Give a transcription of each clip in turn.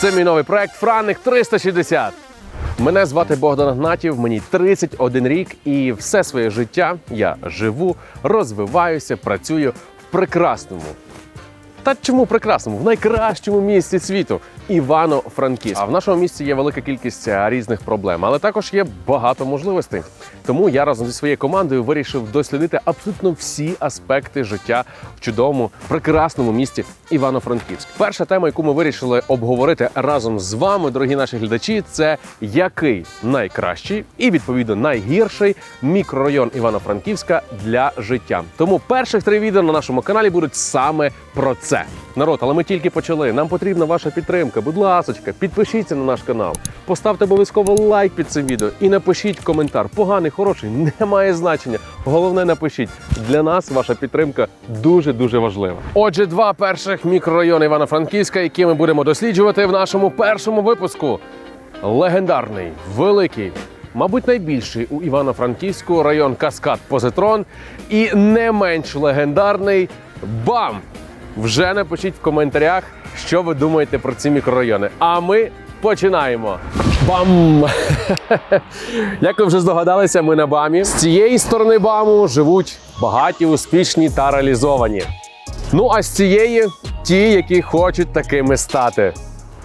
Це мій новий проект Франик 360. Мене звати Богдан Гнатів, мені 31 рік, і все своє життя я живу, розвиваюся, працюю в прекрасному. Та чому прекрасному? В найкращому місті світу Івано-Франківськ. А в нашому місті є велика кількість різних проблем, але також є багато можливостей. Тому я разом зі своєю командою вирішив дослідити абсолютно всі аспекти життя в чудовому, прекрасному місті Івано-Франківськ. Перша тема, яку ми вирішили обговорити разом з вами, дорогі наші глядачі, це який найкращий і відповідно найгірший мікрорайон Івано-Франківська для життя. Тому перших три відео на нашому каналі будуть саме про це. Народ, але ми тільки почали. Нам потрібна ваша підтримка. Будь ласочка, підпишіться на наш канал, поставте обов'язково лайк під цим відео і напишіть коментар. Поганий, хороший, не має значення. Головне, напишіть для нас ваша підтримка дуже дуже важлива. Отже, два перших мікрорайони Івано-Франківська, які ми будемо досліджувати в нашому першому випуску. Легендарний, великий, мабуть, найбільший у Івано-Франківську район Каскад Позитрон і не менш легендарний БАМ. Вже напишіть в коментарях, що ви думаєте про ці мікрорайони. А ми починаємо. Бам! Як ви вже здогадалися, ми на БАМі. З цієї сторони БАМу живуть багаті, успішні та реалізовані. Ну а з цієї ті, які хочуть такими стати.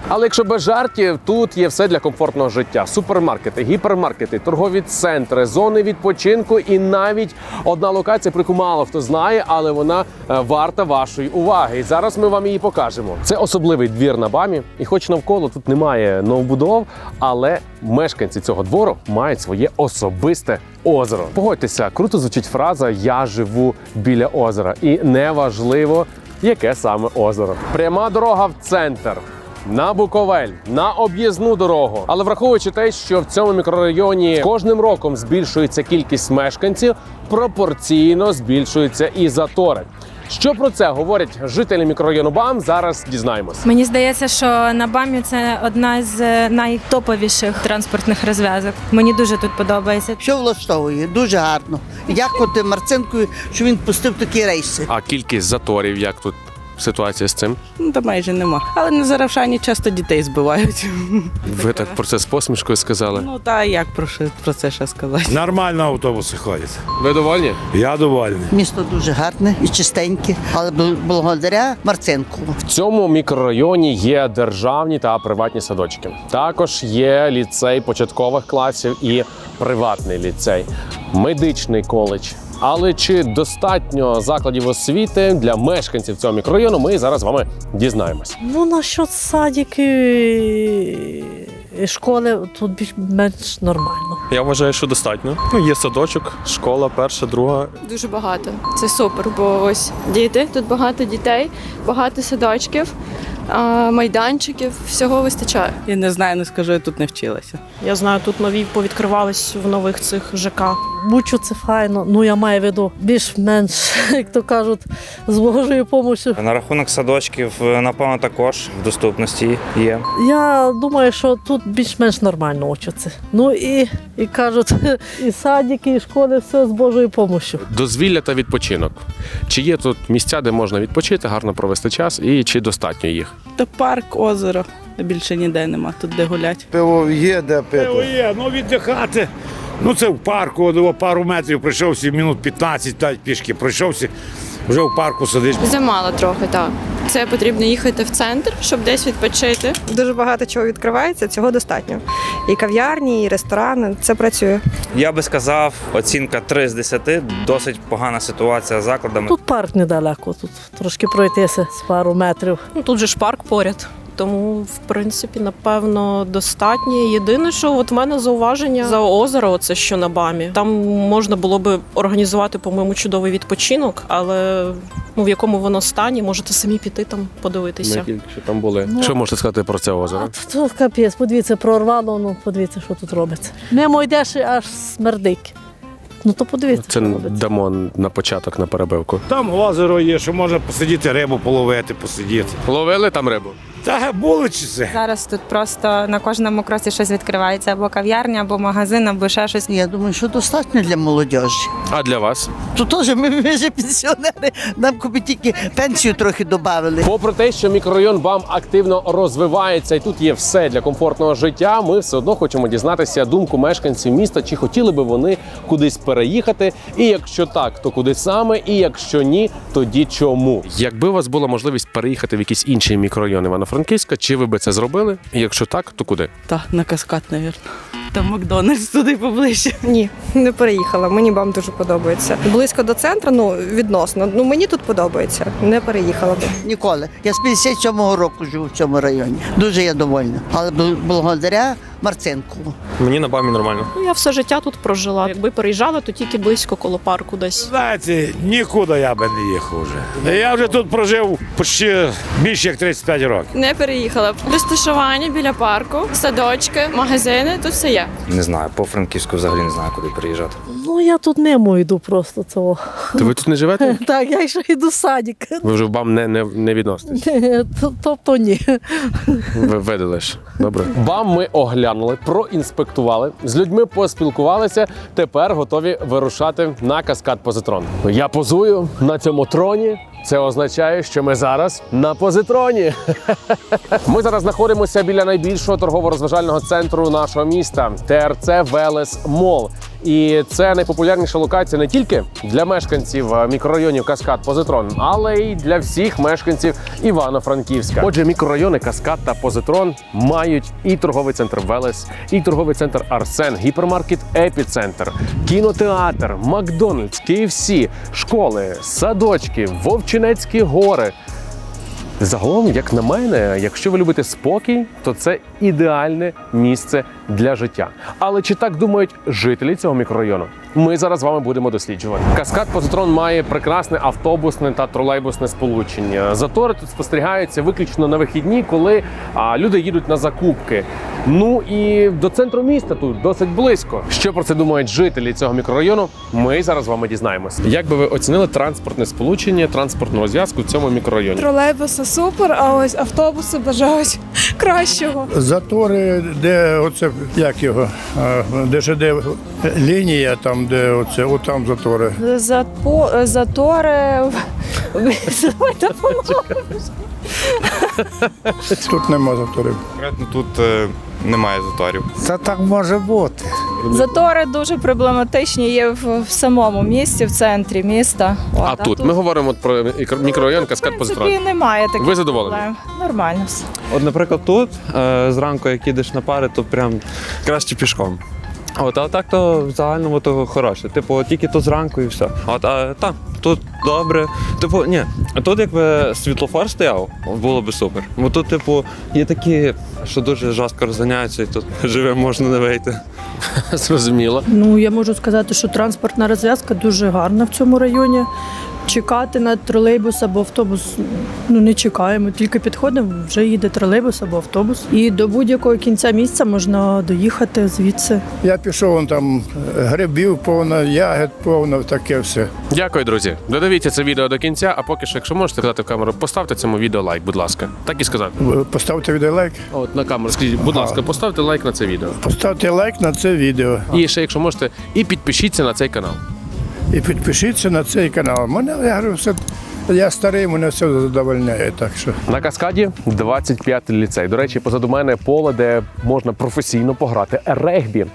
Але якщо без жартів, тут є все для комфортного життя: супермаркети, гіпермаркети, торгові центри, зони відпочинку і навіть одна локація, про яку мало хто знає, але вона е, варта вашої уваги. І зараз ми вам її покажемо. Це особливий двір на бамі, і хоч навколо тут немає новобудов, але мешканці цього двору мають своє особисте озеро. Погодьтеся, круто звучить фраза Я живу біля озера, і неважливо, яке саме озеро. Пряма дорога в центр на Буковель, на об'їзну дорогу. Але враховуючи те, що в цьому мікрорайоні кожним роком збільшується кількість мешканців, пропорційно збільшуються і затори. Що про це говорять жителі мікрорайону БАМ? Зараз дізнаємось. Мені здається, що на БАМі це одна з е, найтоповіших транспортних розв'язок. Мені дуже тут подобається. Все влаштовує, дуже гарно. Дякувати Марцинкові, що він пустив такі рейси. А кількість заторів, як тут ситуація з цим? Ну, та майже нема. Але на Заравшані часто дітей збивають. Ви так про це з посмішкою сказали. Ну та як про, що- про це ще сказати? Нормально автобуси ходять. Ви довольні? Я довольний. Місто дуже гарне і чистеньке, але бл- благодаря Марцинку. В цьому мікрорайоні є державні та приватні садочки. Також є ліцей початкових класів і приватний ліцей, медичний коледж. Але чи достатньо закладів освіти для мешканців цього мікрорайону? Ми зараз з вами дізнаємось. Ну, насчет садики і школи тут більш-менш нормально. Я вважаю, що достатньо. Ну, є садочок, школа, перша, друга. Дуже багато. Це супер, бо ось діти, тут багато дітей, багато садочків, майданчиків, всього вистачає. Я не знаю, не скажу, я тут не вчилася. Я знаю, тут нові повідкривались в нових цих ЖК. Бучу це файно. Ну я маю в виду більш-менш, як то кажуть, з Божою допомогою. На рахунок садочків, е, напевно, також в доступності є. Я думаю, що тут більш-менш нормально учаться. Ну і, і кажуть, і садики, і школи, все з Божою допомогою. Дозвілля та відпочинок. Чи є тут місця, де можна відпочити, гарно провести час, і чи достатньо їх? Та парк, озеро. Більше ніде нема, тут де гулять. Пиво є, де Пиво пити. є, ну віддихати. Ну це в парку, от, пару метрів пройшовся, минут 15 та пішки пройшовся, вже в парку сидиш. Замало трохи, так. Це потрібно їхати в центр, щоб десь відпочити. Дуже багато чого відкривається, цього достатньо. І кав'ярні, і ресторани це працює. Я би сказав, оцінка 3 з 10, досить погана ситуація з закладами. Тут парк недалеко, тут трошки пройтися з пару метрів. Ну тут же ж парк поряд. Тому, в принципі, напевно, достатньо. Єдине, що от в мене зауваження за озеро, оце що на бамі. Там можна було би організувати, по-моєму, чудовий відпочинок, але ну в якому воно стані, можете самі піти там Ми подивитися. тільки що там були. Що можете сказати про це озеро? А тут капець, подивіться, прорвало, ну подивіться, що тут робиться. Мимо йдеш аж смердить. Ну то подивіться, Це дамо на початок на перебивку. Там озеро є, що можна посидіти, рибу половити, посидіти. Ловили там рибу? Та були часи. Зараз тут просто на кожному кросі щось відкривається, або кав'ярня, або магазин, або ще щось. Я думаю, що достатньо для молодіжі. А для вас? То теж ми, ми вже пенсіонери, нам купи тільки пенсію трохи додали. Попри те, що мікрорайон БАМ активно розвивається і тут є все для комфортного життя, ми все одно хочемо дізнатися думку мешканців міста, чи хотіли би вони кудись переїхати, і якщо так, то куди саме, і якщо ні, тоді чому? Якби у вас була можливість переїхати в якийсь інший мікрорайон Івано-Франківська, чи ви би це зробили? І якщо так, то куди? Та на каскад, мабуть. Там Макдональдс туди поближче. Ні, не переїхала. Мені вам дуже подобається. Близько до центру, ну відносно. Ну мені тут подобається. Не переїхала би. Ніколи. Я з 57-го року живу в цьому районі. Дуже я довольна. Але благодаря Марцинку. Мені на бамі нормально. Ну, я все життя тут прожила. Якби переїжджала, то тільки близько коло парку десь. Знаєте, нікуди я би не їхав вже. Я вже тут прожив почти більше як 35 років. Не переїхала. Розташування біля парку, садочки, магазини, тут все є. Не знаю, по Франківську взагалі не знаю, куди приїжджати. Ну я тут мимо йду просто цього. То ви тут не живете? Так, я ще йду в садик. Ви вже в БАМ не, не, не відноситесь? Тобто ні. Ви видали ж. Добре. Бам ми оглянули, проінспектували, з людьми поспілкувалися. Тепер готові вирушати на каскад позитрон. Я позую на цьому троні. Це означає, що ми зараз на позитроні. Ми зараз знаходимося біля найбільшого торгово-розважального центру нашого міста ТРЦ Велес Мол. І це найпопулярніша локація не тільки для мешканців е, мікрорайонів Каскад Позитрон, але й для всіх мешканців Івано-Франківська. Отже, мікрорайони Каскад та Позитрон мають і торговий центр Велес, і торговий центр Арсен, гіпермаркет Епіцентр, кінотеатр, Макдональдс, KFC, школи, садочки, Вовчинецькі гори. Загалом, як на мене, якщо ви любите спокій, то це ідеальне місце для життя. Але чи так думають жителі цього мікрорайону? Ми зараз з вами будемо досліджувати. Каскад Позитрон має прекрасне автобусне та тролейбусне сполучення. Затори тут спостерігаються виключно на вихідні, коли а, люди їдуть на закупки. Ну і до центру міста тут досить близько. Що про це думають жителі цього мікрорайону? Ми зараз з вами дізнаємося. Як би ви оцінили транспортне сполучення, транспортну розв'язку в цьому мікрорайоні? Тролейбуси супер, а ось автобуси бажають кращого. Затори, де оце як його, де ж де лінія, там де оце, отам затори. Запо... Затори. Тут нема заторів. Конкретно тут е, немає заторів. Та так може бути. Затори дуже проблематичні є в, в самому місті, в центрі міста. От, А тут ми говоримо от про мікро- мікрорайон Каскад Позитрон. немає таких Ви задоволені? проблем. Нормально все. От, наприклад, тут е, зранку, як їдеш на пари, то прям краще пішком. От, а так то в загальному то хороше. Типу, тільки то зранку і все. От, а так, тут добре. Типу, ні, тут якби світлофор стояв, було би супер. Бо тут, типу, є такі, що дуже жорстко розганяються, і тут живим можна не вийти. Зрозуміло. Ну я можу сказати, що транспортна розв'язка дуже гарна в цьому районі. Чекати на тролейбус або автобус ну не чекаємо, тільки підходимо, вже їде тролейбус або автобус. І до будь-якого кінця місця можна доїхати звідси. Я пішов вон там е, грибів повно, ягід повно, таке все. Дякую, друзі. Додивіться це відео до кінця. А поки що, якщо можете сказати в камеру, поставте цьому відео лайк, будь ласка. Так і сказати. Поставте відео лайк, От на камеру скажіть, будь ласка, поставте лайк на це відео. поставте лайк на це відео І ще, якщо можете, і підпишіться на цей канал. І підпишіться на цей канал. Мене я говорю, все, я старий, мене все задовольняє. Так що На каскаді 25 ліцей. До речі, позаду мене поле, де можна професійно пограти регбі.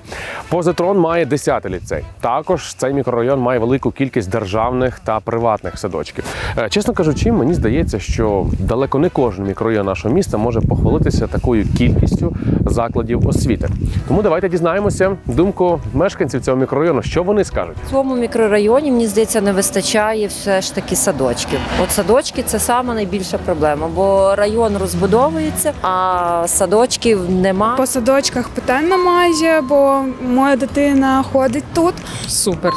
Позитрон має 10 ліцей. Також цей мікрорайон має велику кількість державних та приватних садочків. Е, Чесно кажучи, мені здається, що далеко не кожен мікрорайон нашого міста може похвалитися такою кількістю закладів освіти. Тому давайте дізнаємося думку мешканців цього мікрорайону, що вони скажуть. В цьому мікрорайоні, мені здається, не вистачає все ж таки садочків. От садочки це саме найбільша проблема, бо район розбудовується, а садочків нема. По садочках питань немає, бо моя дитина ходить тут. Супер.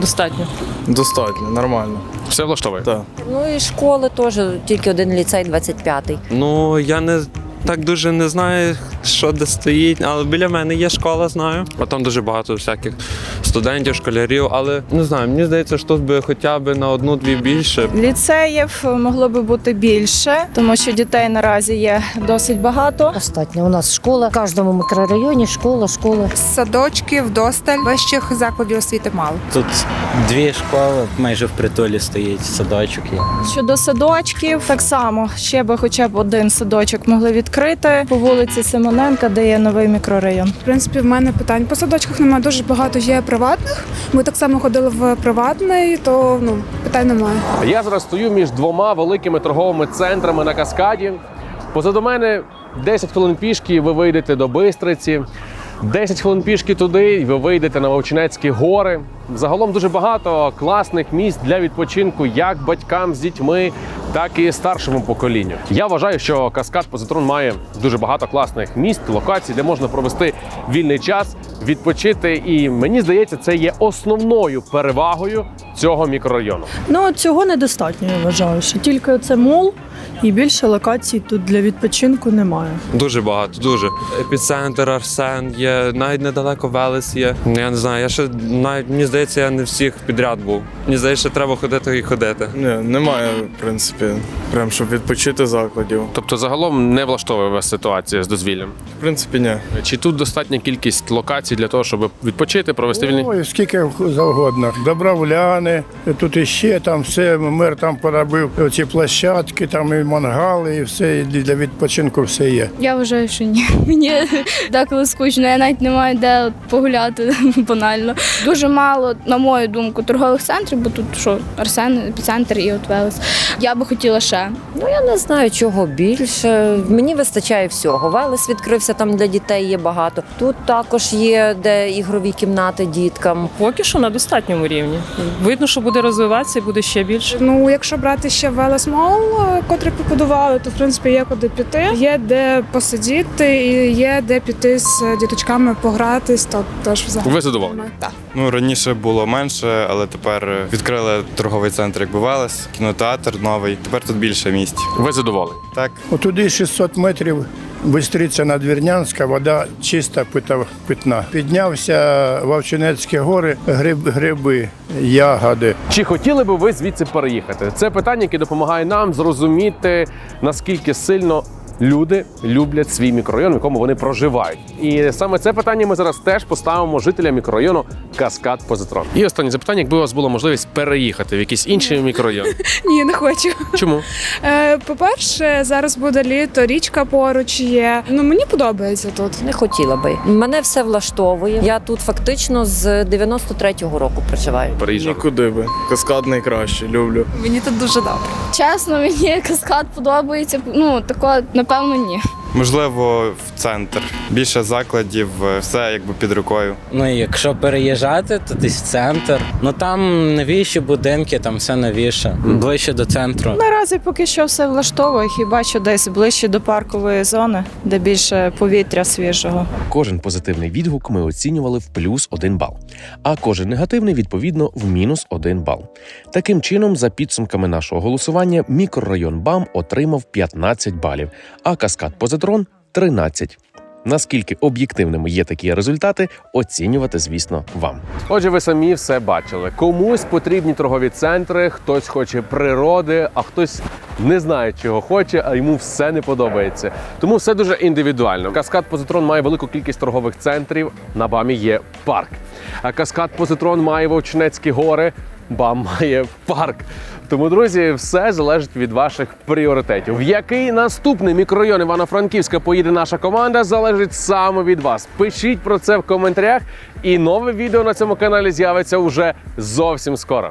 Достатньо. Достатньо, нормально. Все влаштовує. Так. Ну і школи теж тільки один ліцей, 25-й. Ну, я не так дуже не знаю, що де стоїть, але біля мене є школа, знаю. А там дуже багато всяких студентів, школярів, але не знаю, мені здається, що тут би хоча б на одну-дві більше. Ліцеїв могло би бути більше, тому що дітей наразі є досить багато. Достатньо. У нас школа в кожному мікрорайоні, школа, школа. Садочків, досталь, вищих закладів освіти мало. Тут дві школи, майже в притулі стоїть садочок. Є. Щодо садочків, так само ще би хоча б один садочок могли відкрити по вулиці Симоненка, де є новий мікрорайон. В принципі, в мене питань по садочках немає. Дуже багато є приватних. Ми так само ходили в приватний, то ну питань немає. Я зараз стою між двома великими торговими центрами на каскаді. Позаду мене 10 хвилин пішки, і ви вийдете до Бистриці. 10 хвилин пішки туди, і ви вийдете на Вовчинецькі гори. Загалом дуже багато класних місць для відпочинку, як батькам з дітьми, так і старшому поколінню. Я вважаю, що каскад Позитрон має дуже багато класних місць, локацій, де можна провести вільний час, відпочити. І мені здається, це є основною перевагою цього мікрорайону. Ну цього недостатньо, я вважаю. Що тільки це мол і більше локацій тут для відпочинку немає. Дуже багато, дуже. Епіцентр, Арсен є, навіть недалеко Велес є. Я не знаю, я ще навіть мені здається, я не всіх підряд був. Мені здається, що треба ходити і ходити. Ні, немає, в принципі, прям щоб відпочити закладів. Тобто, загалом не влаштовує вас ситуація з дозвіллям. В принципі, ні. Чи тут достатня кількість локацій для того, щоб відпочити, провести вільний? Ой, скільки завгодно. Добравляни, тут іще там все, мер там поробив ці площадки, там і мангали, і все, і для відпочинку все є. Я вважаю, що ні. Мені деколи скучно, я навіть не маю де погуляти банально. Дуже мало, на мою думку, торгових центрів, бо тут що, Арсен, епіцентр і от Велес. Я би хотіла ще. Ну я не знаю, чого більше. Мені вистачає всього. Велес відкрився там для дітей є багато. Тут також є де ігрові кімнати діткам. Поки що на достатньому рівні. Видно, що буде розвиватися і буде ще більше. Ну, якщо брати ще Велес Мол, котрий побудували, то в принципі є куди піти. Є де посидіти, і є де піти з діточками погратись, то теж взагалі. Ви задоволені? Так. Ну раніше було менше, але тепер відкрили торговий центр, як Велес, кінотеатр новий. Тепер тут більше місць. Ви задоволені? Так. Отуди 600 метрів. Бистриця Надвірнянська, вода чиста пита, питна. Піднявся Вовчинецькі гори, гриб, гриби, ягоди. Чи хотіли би ви звідси переїхати? Це питання, яке допомагає нам зрозуміти, наскільки сильно люди люблять свій мікрорайон, в якому вони проживають. І саме це питання ми зараз теж поставимо жителям мікрорайону Каскад Позитрон. І останнє запитання: якби у вас була можливість переїхати в якийсь інший мікрорайон. Ні, не хочу. Чому? Е, По-перше, зараз буде літо, річка поруч є. Ну мені подобається тут. Не хотіла би. Мене все влаштовує. Я тут фактично з 93-го року проживаю. Переїжджати. Нікуди би. Каскад найкраще, люблю. Мені тут дуже добре. Чесно, мені каскад подобається. Ну такого, напевно, ні. Можливо, в центр. Більше закладів, все якби під рукою. Ну і якщо переїжджати, то десь в центр. Ну там новіші будинки, там все новіше, ближче до центру. Наразі поки що все влаштовує, хіба що десь ближче до паркової зони, де більше повітря свіжого. Кожен позитивний відгук ми оцінювали в плюс 1 бал, а кожен негативний відповідно в мінус 1 бал. Таким чином, за підсумками нашого голосування, мікрорайон БАМ отримав 15 балів, а каскад Позитрон 13. Наскільки об'єктивними є такі результати, оцінювати, звісно, вам. Отже, ви самі все бачили. Комусь потрібні торгові центри, хтось хоче природи, а хтось не знає, чого хоче, а йому все не подобається. Тому все дуже індивідуально. Каскад Позитрон має велику кількість торгових центрів. На бамі є парк. Каскад Позитрон має Вовчинецькі гори. Бам має парк. Тому, друзі, все залежить від ваших пріоритетів. В який наступний мікрорайон Івано-Франківська поїде наша команда, залежить саме від вас. Пишіть про це в коментарях, і нове відео на цьому каналі з'явиться уже зовсім скоро.